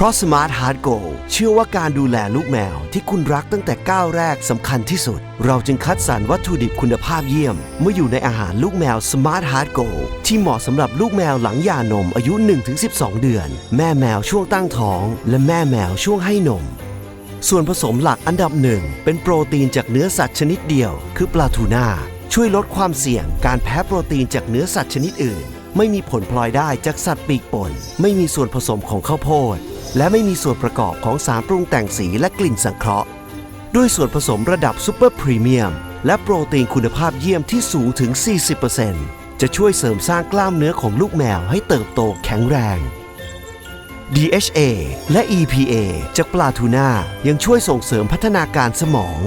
เพราะ Smart Heart Go เชื่อว่าการดูแลลูกแมวที่คุณรักตั้งแต่ก้าวแรกสำคัญที่สุด เราจึงคัดสรรวัตถุดิบคุณภาพเยี่ยม เมื่ออยู่ในอาหารลูกแมว Smart Heart Go ที่เหมาะสำหรับลูกแมวหลังหย่านมอายุ 1-12 เดือน แม่แมวช่วงตั้งท้อง และแม่แมวช่วงให้นม ส่วนผสมหลักอันดับหนึ่งเป็นโปรตีนจากเนื้อสัตว์ชนิดเดียว คือปลาทูน่าช่วยลดความเสี่ยงการแพ้โปรตีนจากเนื้อสัตว์ชนิดอื่น ไม่มีผลพลอยได้จากสัตว์ปีกป่น ไม่มีส่วนผสมของข้าวโพด และไม่มีส่วนประกอบของสารปรุงแต่งสีและกลิ่นสังเคราะห์ ด้วยส่วนผสมระดับซูเปอร์พรีเมียมและโปรตีนคุณภาพเยี่ยมที่สูงถึง 40%จะช่วยเสริมสร้างกล้ามเนื้อของลูกแมวให้เติบโตแข็งแรง DHA และ EPA จากปลาทูน่ายังช่วยส่งเสริมพัฒนาการสมอง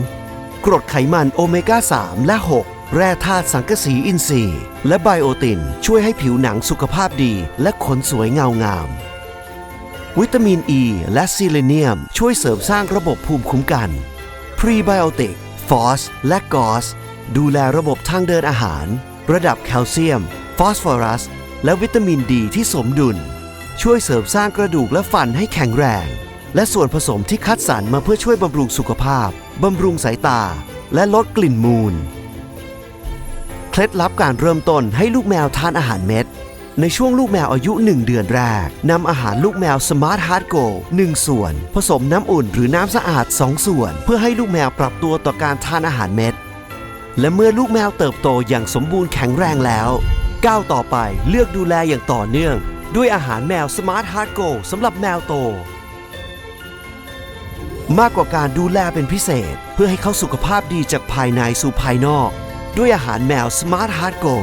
กรดไขมันโอเมก้า 3 และ 6 แร่ธาตุสังกะสีอินทรีย์ และไบโอติน ช่วยให้ผิวหนังสุขภาพดีและขนสวยเงางาม วิตามินอ e ีและซีเลเนียม ช่วยเสริมสร้างระบบภูมิคุ้มกัน พรีไบโอติก ฟอส และกอส ดูแลระบบทางเดินอาหาร ระดับแคลเซียม ฟอสฟอรัส และวิตามินดีที่สมดุล ช่วยเสริมสร้างกระดูกและฟันให้แข็งแรง และส่วนผสมที่คัดสรรมาเพื่อช่วยบำรุงสุขภาพ บำรุงสายตา และลดกลิ่นมูล เคล็ดลับการเริ่มต้นให้ลูกแมวทานอาหารเม็ด ในช่วงลูกแมวอายุ 1 เดือนแรกนำอาหารลูกแมว Smart Heart Go 1ส่วน ผสมน้ำอุ่นหรือน้ำสะอาด 2 ส่วน เพื่อให้ลูกแมวปรับตัวต่อการทานอาหารเม็ด และเมื่อลูกแมวเติบโตอย่างสมบูรณ์แข็งแรงแล้ว ก้าวต่อไปเลือกดูแลอย่างต่อเนื่อง ด้วยอาหารแมว Smart Heart Go สำหรับแมวโต มากกว่าการดูแลเป็นพิเศษ เพื่อให้เขาสุขภาพดีจากภายในสู่ภายนอก ด้วยอาหารแมว Smart Heart Go